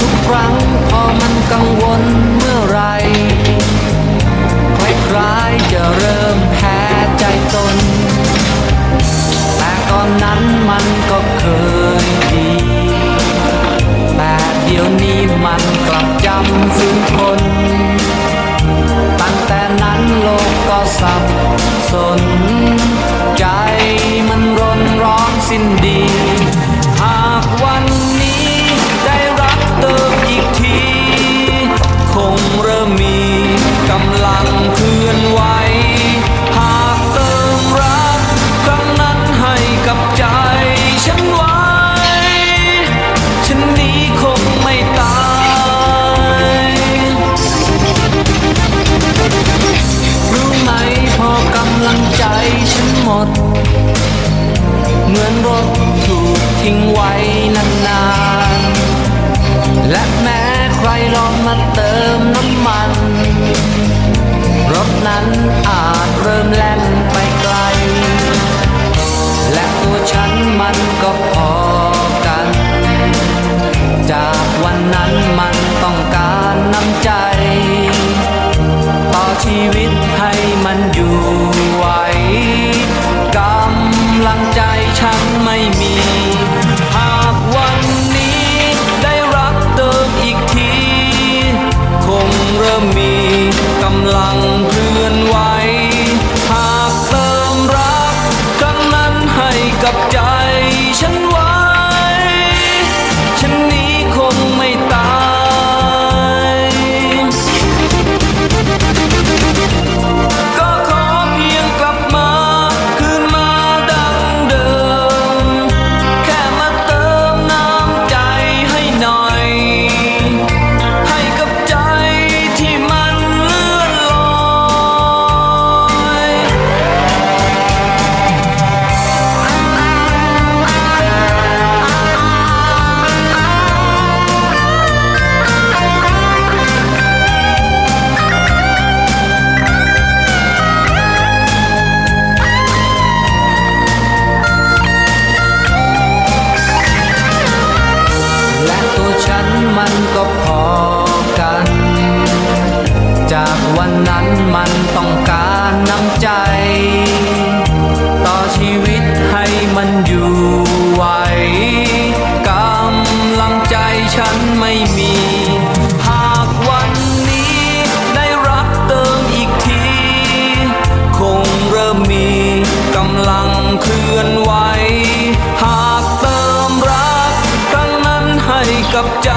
ทุกครั้งพอมันกังวลเมื่อไรคล้ายๆจะเริ่มแพ้ใจตน แต่ตอนนั้นมันก็เคยดีแต่เดี๋ยวนี้มันกลับจำซึ้งคน เติมน้ำมัน รถนั้นอาจเริ่มแล่นไปไกล และตัวฉันมันก็พอกัน จากวันนั้นมันต้องการน้ำใจ ต่อชีวิตให้มันอยู่ไหวกำลังใจฉันไม่มี God จากวันนั้นมันต้องการน้ำใจ ต่อชีวิตให้มันอยู่ไหวกำลังใจฉันไม่มีลังเคลื่อนไหว หากเติมรักครั้งนั้นให้กับใจ